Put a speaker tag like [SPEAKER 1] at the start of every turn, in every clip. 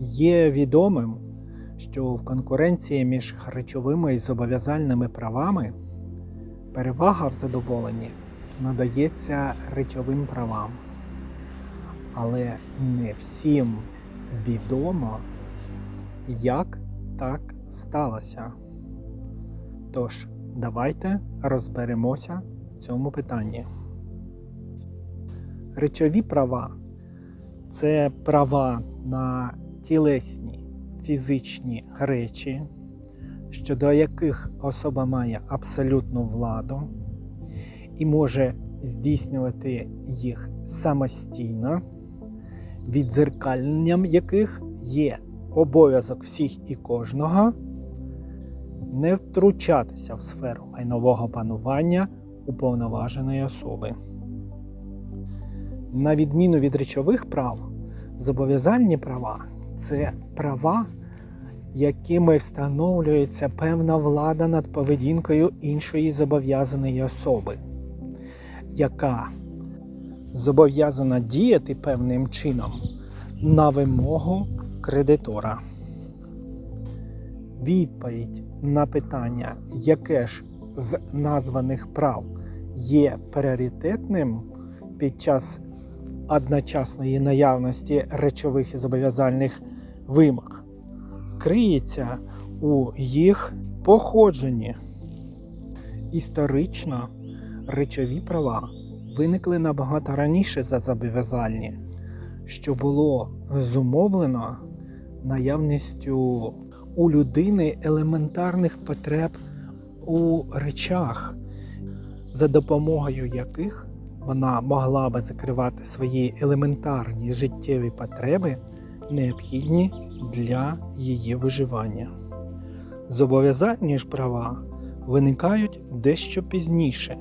[SPEAKER 1] Є відомим, що в конкуренції між речовими і зобов'язальними правами перевага в задоволенні надається речовим правам. Але не всім відомо, як так сталося. Тож, давайте розберемося в цьому питанні. Речові права це права на тілесні фізичні речі, щодо яких особа має абсолютну владу і може здійснювати їх самостійно, віддзеркальненням яких є обов'язок всіх і кожного не втручатися в сферу майнового панування уповноваженої особи. На відміну від речових прав, зобов'язальні права це права, якими встановлюється певна влада над поведінкою іншої зобов'язаної особи, яка зобов'язана діяти певним чином на вимогу кредитора. Відповідь на питання, яке ж з названих прав є пріоритетним під час одночасної наявності речових і зобов'язальних вимог, криється у їх походженні. Історично речові права виникли набагато раніше за зобов'язальні, що було зумовлено наявністю у людини елементарних потреб у речах, за допомогою яких вона могла би закривати свої елементарні життєві потреби, необхідні для її виживання. Зобов'язальні ж права виникають дещо пізніше,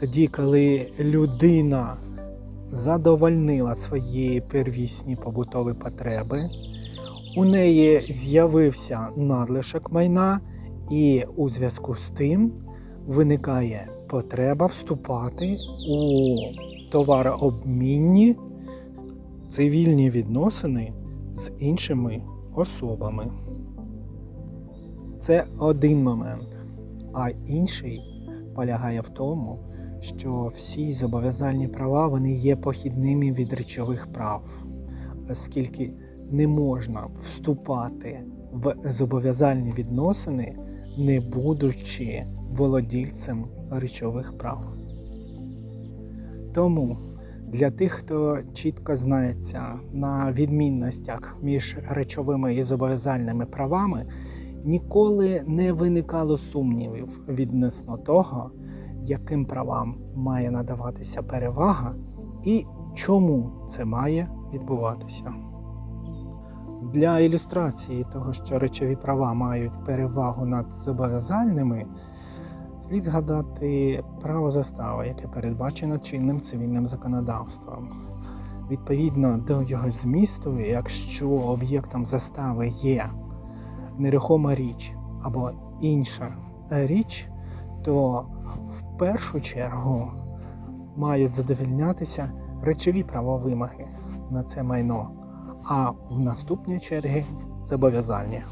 [SPEAKER 1] тоді, коли людина задовольнила свої первісні побутові потреби, у неї з'явився надлишок майна, і у зв'язку з тим виникає потреба вступати у товарообмінні цивільні відносини з іншими особами. Це один момент. А інший полягає в тому, що всі зобов'язальні права вони є похідними від речових прав, оскільки не можна вступати в зобов'язальні відносини, не будучи володільцем речових прав. Тому для тих, хто чітко знається на відмінностях між речовими і зобов'язальними правами, ніколи не виникало сумнівів відносно того, яким правам має надаватися перевага і чому це має відбуватися. Для ілюстрації того, що речові права мають перевагу над зобов'язальними, слід згадати право застави, яке передбачено чинним цивільним законодавством. Відповідно до його змісту, якщо об'єктом застави є нерухома річ або інша річ, то в першу чергу мають задовільнятися речові правовимоги на це майно, а в наступній чергі зобов'язальні.